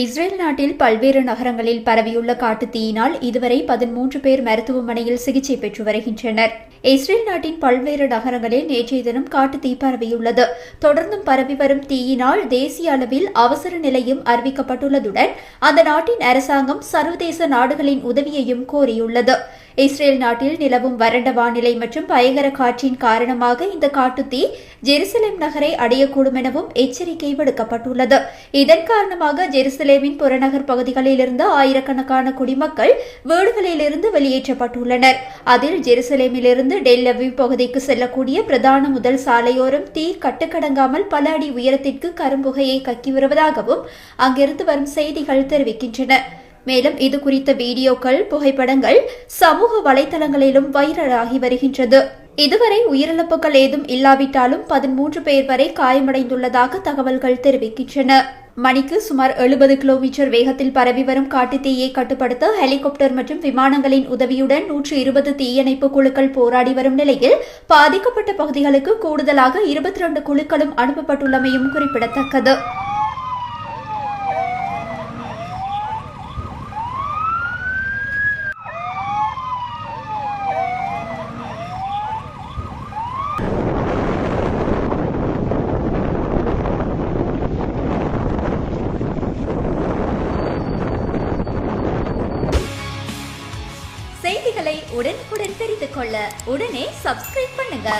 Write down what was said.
Israel நாட்டில் பல்வேறு நகரங்களில் பரவியுள்ள காட்டுத் தீயினால் இதுவரை பதிமூன்று பேர் மருத்துவமனையில் சிகிச்சை பெற்று வருகின்றனர். இஸ்ரேல் நாட்டின் பல்வேறு நகரங்களில் நேற்றைய தினம் காட்டுத் தீ பரவியுள்ளது. தொடர்ந்தும் பரவி வரும் தீயினால் தேசிய அளவில் அவசர நிலையும் அறிவிக்கப்பட்டுள்ளதுடன் அந்த நாட்டின் அரசாங்கம் சர்வதேச நாடுகளின் உதவியையும் கோரியுள்ளது. இஸ்ரேல் நாட்டில் நிலவும் வறண்ட வானிலை மற்றும் பயங்கர காற்றின் காரணமாக இந்த காட்டுத்தீ ஜெருசலேம் நகரை அடையக்கூடும் எனவும் எச்சரிக்கை விடுக்கப்பட்டுள்ளது. இதன் காரணமாக ஜெருசலேமின் புறநகர் பகுதிகளில் இருந்து ஆயிரக்கணக்கான குடிமக்கள் வீடுகளிலிருந்து வெளியேற்றப்பட்டுள்ளனர். அதில் ஜெருசலேமிலிருந்து டெல் பகுதிக்கு செல்லக்கூடிய பிரதான முதல் சாலையோரம் தீ கட்டுக்கடங்காமல் பல அடி உயரத்திற்கு கரும்புகையை கக்கி வருவதாகவும் அங்கிருந்து வரும் செய்திகள் தெரிவிக்கின்றன. மேலும் இது குறித்த வீடியோக்கள் புகைப்படங்கள் சமூக வலைதளங்களிலும் வைரலாகி வருகின்றது. இதுவரை உயிரிழப்புகள் ஏதும் இல்லாவிட்டாலும் பதிமூன்று பேர் வரை காயமடைந்துள்ளதாக தகவல்கள் தெரிவிக்கின்றன. மணிக்கு சுமார் எழுபது கிலோமீட்டர் வேகத்தில் பரவி வரும் காட்டுத்தீயை கட்டுப்படுத்த ஹெலிகாப்டர் மற்றும் விமானங்களின் உதவியுடன் நூற்று இருபது தீயணைப்பு குழுக்கள் போராடி வரும் நிலையில் பாதிக்கப்பட்ட பகுதிகளுக்கு கூடுதலாக இருபத்தி இரண்டு குழுக்களும் அனுப்பப்பட்டுள்ளமையும் குறிப்பிடத்தக்கது செய்திகளை உடனுக்குடன் தெரிந்து கொள்ள உடனே சப்ஸ்கிரைப் பண்ணுங்க.